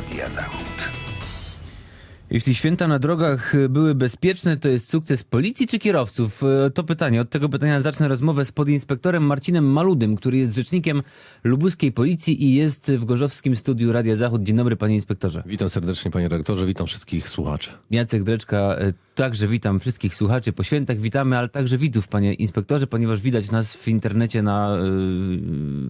Radia Zachód. Jeśli święta na drogach były bezpieczne, to jest sukces policji czy kierowców? Y, To pytanie. Od tego pytania zacznę rozmowę z podinspektorem Marcinem Maludym, który jest rzecznikiem lubuskiej policji i jest w gorzowskim studiu Radia Zachód. Dzień dobry, panie inspektorze. Witam serdecznie panie redaktorze, witam wszystkich słuchaczy. Jacek Dreczka, y, także witam wszystkich słuchaczy po świętach, witamy, ale także widzów, panie inspektorze, ponieważ widać nas w internecie na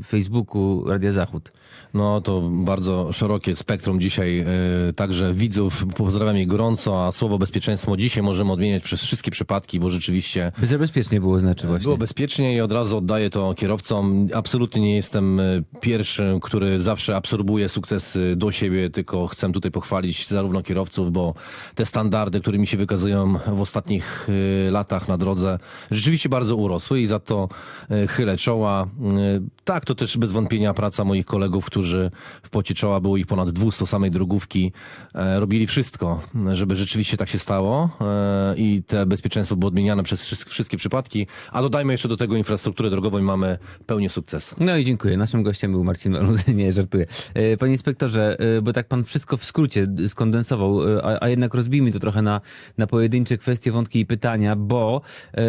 y, Facebooku Radia Zachód. No to bardzo szerokie spektrum dzisiaj, e, także widzów, pozdrawiam je gorąco, a słowo bezpieczeństwo dzisiaj możemy odmieniać przez wszystkie przypadki, bo rzeczywiście By bezpiecznie było znaczy właśnie. było bezpiecznie i od razu oddaję to kierowcom. Absolutnie nie jestem e, pierwszym, który zawsze absorbuje sukcesy do siebie, tylko chcę tutaj pochwalić zarówno kierowców, bo te standardy, którymi się wykazują w ostatnich e, latach na drodze, rzeczywiście bardzo urosły i za to e, chylę czoła. E, Tak, to też bez wątpienia praca moich kolegów, którzy w pocie czoła, było ich ponad 200 samej drogówki, e, robili wszystko, żeby rzeczywiście tak się stało e, i te bezpieczeństwo było odmieniane przez wszy- wszystkie przypadki, a dodajmy jeszcze do tego infrastrukturę drogową i mamy pełnię sukcesu. No i dziękuję. Naszym gościem był Marcin Maludy, nie żartuję. E, Panie inspektorze, bo tak pan wszystko w skrócie skondensował, a, a jednak rozbijmy to trochę na, na pojedyncze kwestie, wątki i pytania, bo e,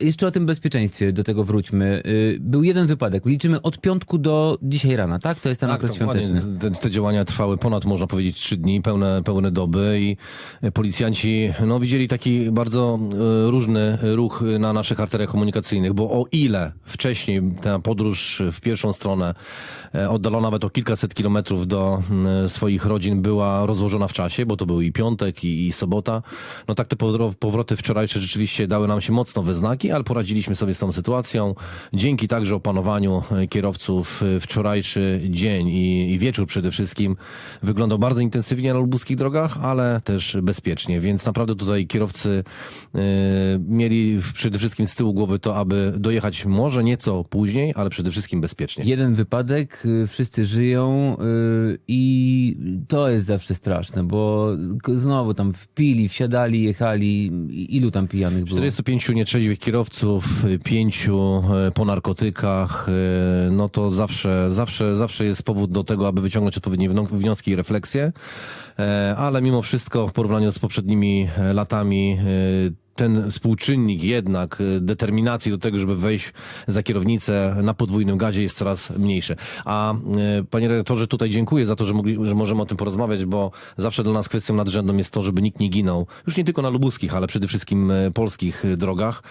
jeszcze o tym bezpieczeństwie, do tego wróćmy. E, Był jeden wypadek, liczymy od piątku do dzisiaj rana, tak? To jest ten okres dokładnie. świąteczny. Te, te działania trwały ponad, można powiedzieć, trzy dni, pełne, pełne doby i policjanci no, widzieli taki bardzo e, różny ruch na naszych arteriach komunikacyjnych, bo o ile wcześniej ta podróż w pierwszą stronę, e, oddalona nawet o kilkaset kilometrów do swoich rodzin była rozłożona w czasie, bo to był i piątek, i, i sobota, no tak te powro- powroty wczorajsze rzeczywiście dały nam się mocno we znaki, ale poradziliśmy sobie z tą sytuacją. Dzięki także opanowaniu e, kierowców e, wczorajszy dzień i, i wieczór przede wszystkim wyglądał bardzo intensywnie na lubuskich drogach, ale też bezpiecznie, więc naprawdę tutaj kierowcy e, mieli przede wszystkim z tyłu głowy to, aby dojechać może nieco później, ale przede wszystkim bezpiecznie. Jeden wypadek, wszyscy żyją y, i to jest zawsze straszne, bo znowu tam wpili, wsiadali, jechali. Ilu tam pijanych było? 45 nietrzeźwych kierowców, y, pięciu e, po narkotykach, e, no to zawsze, zawsze, zawsze jest powód do tego, aby wyciągnąć odpowiednie wnioski i refleksje, E, ale mimo wszystko w porównaniu z poprzednimi e, latami ten współczynnik jednak e, determinacji do tego, żeby wejść za kierownicę na podwójnym gazie jest coraz mniejszy. A e, panie redaktorze, tutaj dziękuję za to, że, mogli, że możemy o tym porozmawiać, bo zawsze dla nas kwestią nadrzędną jest to, żeby nikt nie ginął. Już nie tylko na lubuskich, ale przede wszystkim e, polskich drogach.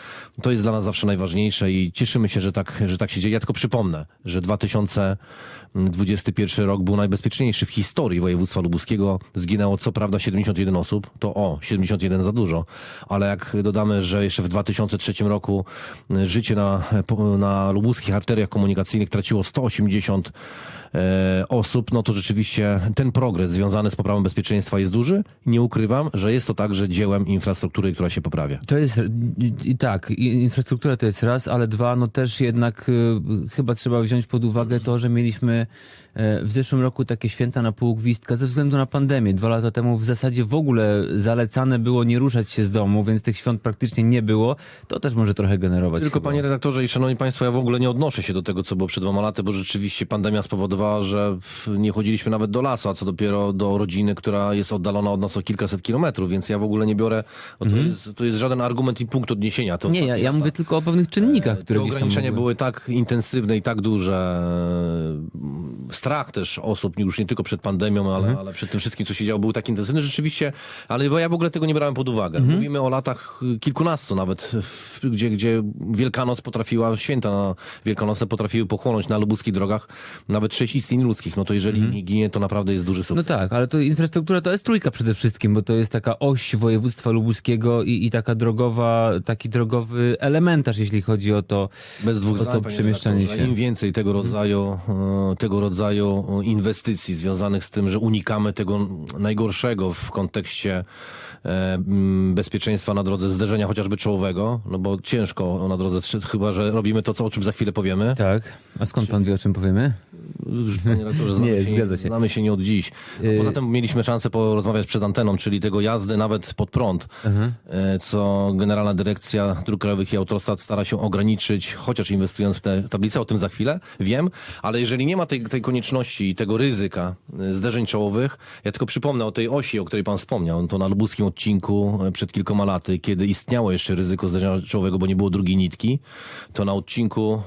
To jest dla nas zawsze najważniejsze i cieszymy się, że tak, że tak się dzieje. Ja tylko przypomnę, że 2021 rok był najbezpieczniejszy w historii województwa lubuskiego. Zginęło co prawda 71 osób, to o, 71 za dużo, ale jak dodamy, że jeszcze w 2003 roku e, życie na, na lubuskich arteriach komunikacyjnych traciło 180 e, osób, no to rzeczywiście ten progres związany z poprawą bezpieczeństwa jest duży. Nie ukrywam, że jest to także dziełem infrastruktury, która się poprawia. To jest i, tak, infrastruktura to jest raz, ale dwa, no też jednak y, chyba trzeba wziąć pod uwagę to, że mieliśmy e, w zeszłym roku takie święta na pół gwizdka ze względu na pandemię. Dwa lata temu w zasadzie w ogóle zalecane było nie ruszać się z domu, więc tych świąt praktycznie nie było. To też może trochę generować. Tylko chyba. panie redaktorze i szanowni państwo, ja w ogóle nie odnoszę się do tego, co było przed dwoma laty, bo rzeczywiście pandemia spowodowała, że nie chodziliśmy nawet do lasu, a co dopiero do rodziny, która jest oddalona od nas o kilkaset kilometrów, więc ja w ogóle nie biorę, to, jest, to jest żaden argument i punkt odniesienia. To Nie, ja, ja mówię tylko o pewnych czynnikach, Te które tam ograniczenia były tak intensywne i tak duże. Strach też osób, już nie tylko przed pandemią, ale, ale przed tym wszystkim, co się działo, był tak intensywny rzeczywiście, ale ja w ogóle tego nie brałem pod uwagę. Mówimy o latach kilkunastu nawet, gdzie, gdzie Wielkanoc potrafiła, święta na Wielkanocne potrafiły pochłonąć na lubuskich drogach nawet sześć istnień ludzkich. No to jeżeli nie ginie, to naprawdę jest duży No sukces. tak, ale to infrastruktura to jest trójka przede wszystkim, bo to jest taka oś województwa lubuskiego i, i taka drogowa, taki drogowy elementarz, jeśli chodzi o to, Bez dwóch o to przemieszczanie się. Im więcej tego rodzaju, e, tego rodzaju e, inwestycji związanych z tym, że unikamy tego najgorszego w kontekście e, bezpieczeństwa na drodze zderzenia chociażby czołowego, no bo ciężko na drodze, chyba że robimy to, co, o czym za chwilę powiemy. Tak. A skąd pan wie, o czym powiemy? Panie redaktorze, znamy Nie, się, zgadza się. Znamy się nie od dziś. Y- Poza tym mieliśmy szansę porozmawiać przed anteną, czyli tego jazdy nawet pod prąd, e, co Generalna Dyrekcja Dróg Krajowych i Autostrad stara się ograniczyć, chociaż inwestując w te tablice, o tym za chwilę, wiem, ale jeżeli nie ma tej, tej konieczności i tego ryzyka e, zderzeń czołowych, ja tylko przypomnę o tej osi, o której pan wspomniał, to na lubuskim odcinku e, przed kilkoma laty, kiedy istniało jeszcze ryzyko zderzenia czołowego, bo nie było drugiej nitki, to na odcinku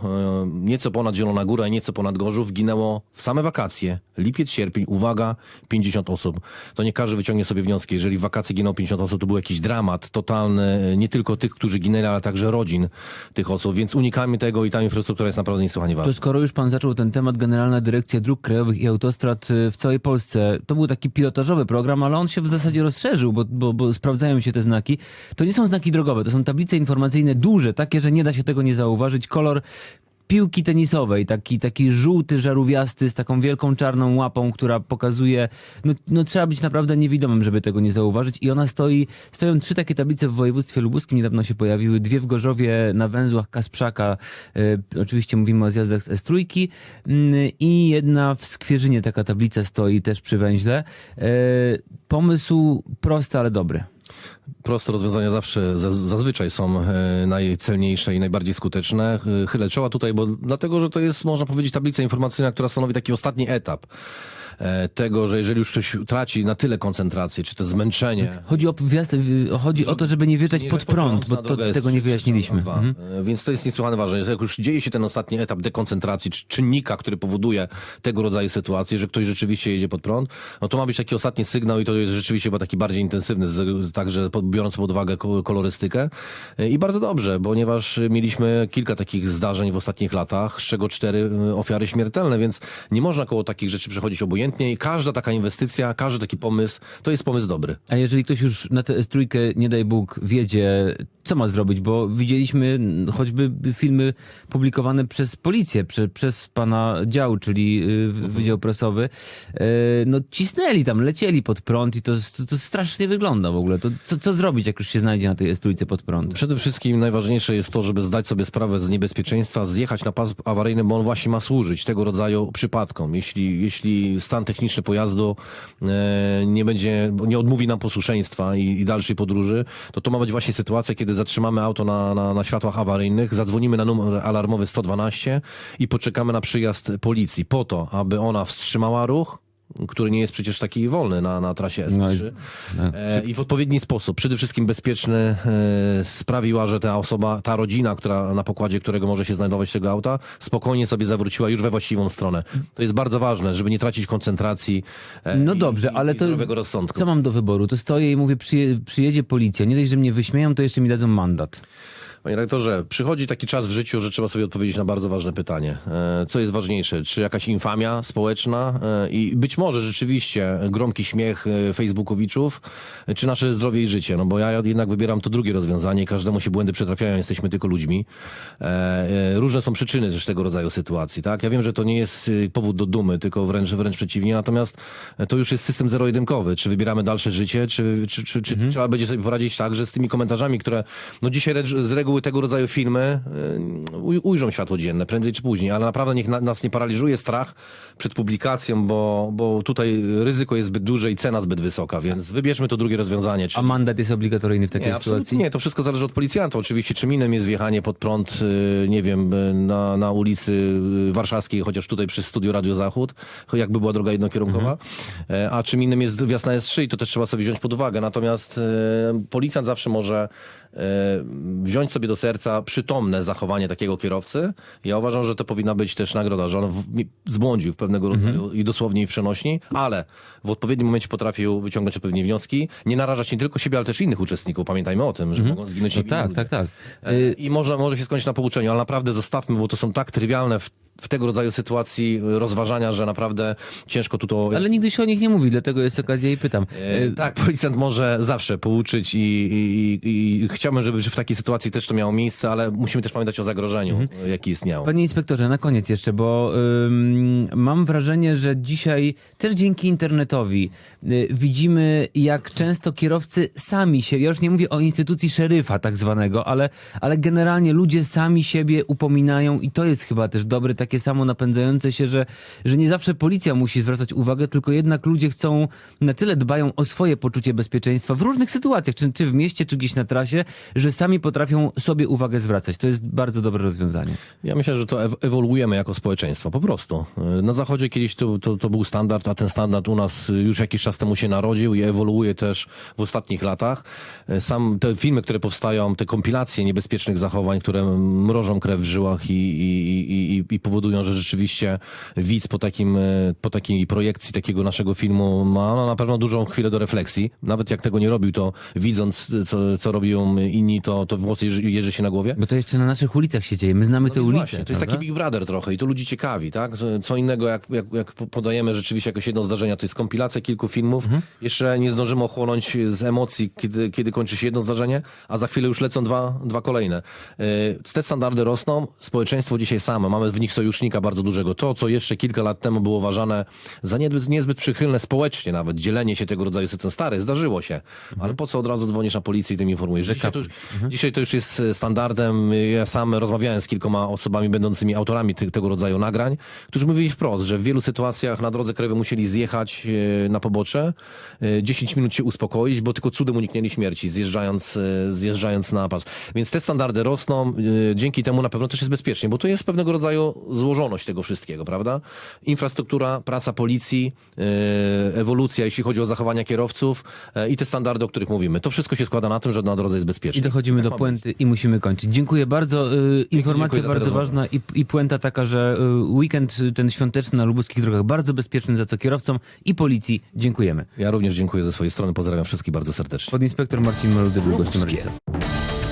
nieco ponad Zielona Góra i nieco ponad Gorzów ginęło w same wakacje, lipiec, sierpień, uwaga, 50 osób. To nie każdy wyciągnie sobie wnioski. Jeżeli w wakacje ginęło 50 osób, to był jakiś dramat totalny, e, nie tylko tych, którzy ginęli, ale także rodzin tych osób, więc unikajmy tego i ta infrastruktura jest naprawdę niesłychanie ważna. To skoro już pan zaczął ten temat, Generalna Dyrekcja Dróg Krajowych i Autostrad y, w całej Polsce, to był taki pilotażowy program, ale on się w zasadzie rozszerzył, bo, bo, bo sprawdzają się te znaki. To nie są znaki drogowe, to są tablice informacyjne duże, takie, że nie da się tego nie zauważyć. Kolor piłki tenisowej, taki, taki żółty, żarówiasty, z taką wielką czarną łapą, która pokazuje, no, no trzeba być naprawdę niewidomym, żeby tego nie zauważyć i ona stoi, stoją trzy takie tablice w województwie lubuskim, niedawno się pojawiły, dwie w Gorzowie na węzłach Kasprzaka, e, oczywiście mówimy o zjazdach z S3 mm, i jedna w Skwierzynie taka tablica stoi też przy węźle. E, pomysł prosty, ale dobry. Proste rozwiązania zawsze, za- zazwyczaj są e, najcelniejsze i najbardziej skuteczne. E, Chylę czoła tutaj, bo dlatego, że to jest, można powiedzieć, tablica informacyjna, która stanowi taki ostatni etap tego, że jeżeli już ktoś traci na tyle koncentrację, czy to zmęczenie, Chodzi o wjazd, chodzi o to, żeby nie wjeżdżać pod prąd, bo to, tego nie wyjaśniliśmy. Mhm. E, Więc to jest niesłychane ważne. Jak już dzieje się ten ostatni etap dekoncentracji, czy czynnika, który powoduje tego rodzaju sytuacje, że ktoś rzeczywiście jedzie pod prąd, no to ma być taki ostatni sygnał i to jest rzeczywiście chyba taki bardziej intensywny, także biorąc pod uwagę ko- kolorystykę. E, I bardzo dobrze, ponieważ mieliśmy kilka takich zdarzeń w ostatnich latach, z czego cztery e, ofiary śmiertelne, więc nie można koło takich rzeczy przechodzić obojętnie i każda taka inwestycja, każdy taki pomysł, to jest pomysł dobry. A jeżeli ktoś już na tę S3, nie daj Bóg, wiedzie, co ma zrobić? Bo widzieliśmy choćby filmy publikowane przez policję, prze, przez pana dział, czyli y, w- Wydział Prasowy. E, No cisnęli tam, lecieli pod prąd i to, to, to strasznie wygląda w ogóle. To co, co zrobić, jak już się znajdzie na tej S3 pod prąd? Przede wszystkim najważniejsze jest to, żeby zdać sobie sprawę z niebezpieczeństwa, zjechać na pas awaryjny, bo on właśnie ma służyć tego rodzaju przypadkom. Jeśli, jeśli stan techniczny pojazdu e, nie będzie, nie odmówi nam posłuszeństwa i, i dalszej podróży, to to ma być właśnie sytuacja, kiedy zatrzymamy auto na, na, na światłach awaryjnych, zadzwonimy na numer alarmowy 112 i poczekamy na przyjazd policji po to, aby ona wstrzymała ruch, który nie jest przecież taki wolny na, na trasie S3. No i- no. E, I w odpowiedni sposób, przede wszystkim bezpieczny, e, sprawiła, że ta osoba, ta rodzina, która na pokładzie którego może się znajdować tego auta, spokojnie sobie zawróciła już we właściwą stronę. To jest bardzo ważne, żeby nie tracić koncentracji. e, No dobrze, i, ale i to zdrowego rozsądku. co mam do wyboru? To stoję i mówię, przyje, przyjedzie policja. Nie dość, że mnie wyśmieją, to jeszcze mi dadzą mandat. Panie rektorze, przychodzi taki czas w życiu, że trzeba sobie odpowiedzieć na bardzo ważne pytanie. E, Co jest ważniejsze? Czy jakaś infamia społeczna e, i być może rzeczywiście gromki śmiech e, facebookowiczów, czy nasze zdrowie i życie? No bo ja jednak wybieram to drugie rozwiązanie. Każdemu się błędy przytrafiają, jesteśmy tylko ludźmi. Różne są przyczyny też tego rodzaju sytuacji, tak? Ja wiem, że to nie jest e, powód do dumy, tylko wręcz, wręcz przeciwnie. Natomiast to już jest system zero-jedynkowy. Czy wybieramy dalsze życie, czy, czy, czy, czy trzeba będzie sobie poradzić tak, że z tymi komentarzami, które no dzisiaj z reguły tego rodzaju filmy y, uj- ujrzą światło dzienne, prędzej czy później, ale naprawdę niech na, nas nie paraliżuje strach przed publikacją, bo, bo tutaj ryzyko jest zbyt duże i cena zbyt wysoka, więc wybierzmy to drugie rozwiązanie. A Czyli... mandat jest obligatoryjny w takiej Nie, sytuacji? nie, to wszystko zależy od policjanta. Oczywiście czym innym jest wjechanie pod prąd, y, nie wiem, y, na, na ulicy Warszawskiej, chociaż tutaj przy studiu Radio Zachód, jakby była droga jednokierunkowa, E, a czym innym jest wjazd na S3 i to też trzeba sobie wziąć pod uwagę. Natomiast policjant zawsze może wziąć sobie do serca przytomne zachowanie takiego kierowcy. Ja uważam, że to powinna być też nagroda, że on w, zbłądził w pewnego rodzaju i dosłownie i w przenośni, ale w odpowiednim momencie potrafił wyciągnąć odpowiednie wnioski, nie narażać nie tylko siebie, ale też innych uczestników. Pamiętajmy o tym, że mogą zginąć No tak, tak, tak. E, Y, I może, może się skończyć na pouczeniu, ale naprawdę zostawmy, bo to są tak trywialne w, w tego rodzaju sytuacji rozważania, że naprawdę ciężko tu to... Ale nigdy się o nich nie mówi, dlatego jest okazja i pytam. E, tak, policjant może zawsze pouczyć i, i, i, i chciałbym, żeby w takiej sytuacji też to miało miejsce, ale musimy też pamiętać o zagrożeniu, Mhm. y, jaki istniał. Panie inspektorze, na koniec jeszcze, bo ym, mam wrażenie, że dzisiaj też dzięki internetowi y, widzimy, jak często kierowcy sami się, ja już nie mówię o instytucji szeryfa tak zwanego, ale, ale generalnie ludzie sami siebie upominają i to jest chyba też dobry taki takie samo napędzające się, że, że nie zawsze policja musi zwracać uwagę, tylko jednak ludzie chcą, na tyle dbają o swoje poczucie bezpieczeństwa w różnych sytuacjach, czy, czy w mieście, czy gdzieś na trasie, że sami potrafią sobie uwagę zwracać. To jest bardzo dobre rozwiązanie. Ja myślę, że to ew- ewoluujemy jako społeczeństwo, po prostu. Na Zachodzie kiedyś to, to, to był standard, a ten standard u nas już jakiś czas temu się narodził i ewoluuje też w ostatnich latach. Sam te filmy, które powstają, te kompilacje niebezpiecznych zachowań, które mrożą krew w żyłach i, i, i- i powodują, że rzeczywiście widz po, takim, e, po takiej projekcji takiego naszego filmu ma no, na pewno dużą chwilę do refleksji. Nawet jak tego nie robił, to widząc, co, co robią inni, to, to włosy jeży, jeży się na głowie. Bo to jeszcze na naszych ulicach się dzieje. My znamy te No więc ulice. Właśnie, to jest taki Big Brother trochę i to ludzi ciekawi, tak? Co innego, jak, jak, jak podajemy rzeczywiście jakieś jedno zdarzenie, to jest kompilacja kilku filmów. Mhm. Jeszcze nie zdążymy ochłonąć z emocji, kiedy, kiedy kończy się jedno zdarzenie, a za chwilę już lecą dwa, dwa kolejne. Yy, Te standardy rosną, społeczeństwo dzisiaj same, mamy w nich sojusznika bardzo dużego. To, co jeszcze kilka lat temu było uważane za niezbyt, niezbyt przychylne społecznie nawet, dzielenie się tego rodzaju system stary, zdarzyło się. Mhm. Ale po co od razu dzwonisz na policję i tym informujesz? Dzisiaj to, już, dzisiaj to już jest e, standardem. Ja sam rozmawiałem z kilkoma osobami będącymi autorami ty, tego rodzaju nagrań, którzy mówili wprost, że w wielu sytuacjach na drodze krajowej musieli zjechać e, na pobocze, e, 10 minut się uspokoić, bo tylko cudem uniknęli śmierci, zjeżdżając, e, zjeżdżając na pas. Więc te standardy rosną, e, dzięki temu na pewno też jest bezpiecznie, bo to jest pewnego rodzaju złożoność tego wszystkiego, prawda? Infrastruktura, praca policji, e, ewolucja, jeśli chodzi o zachowania kierowców e, i te standardy, o których mówimy. To wszystko się składa na tym, że na drodze jest bezpiecznie. I dochodzimy Tak do puenty i musimy kończyć. Dziękuję bardzo. Y, Informacja bardzo ważna i, i puenta taka, że weekend ten świąteczny na lubuskich drogach bardzo bezpieczny, za co kierowcom i policji dziękujemy. Ja również dziękuję ze swojej strony, pozdrawiam wszystkich bardzo serdecznie. Podinspektor Marcin Maludy był gościem.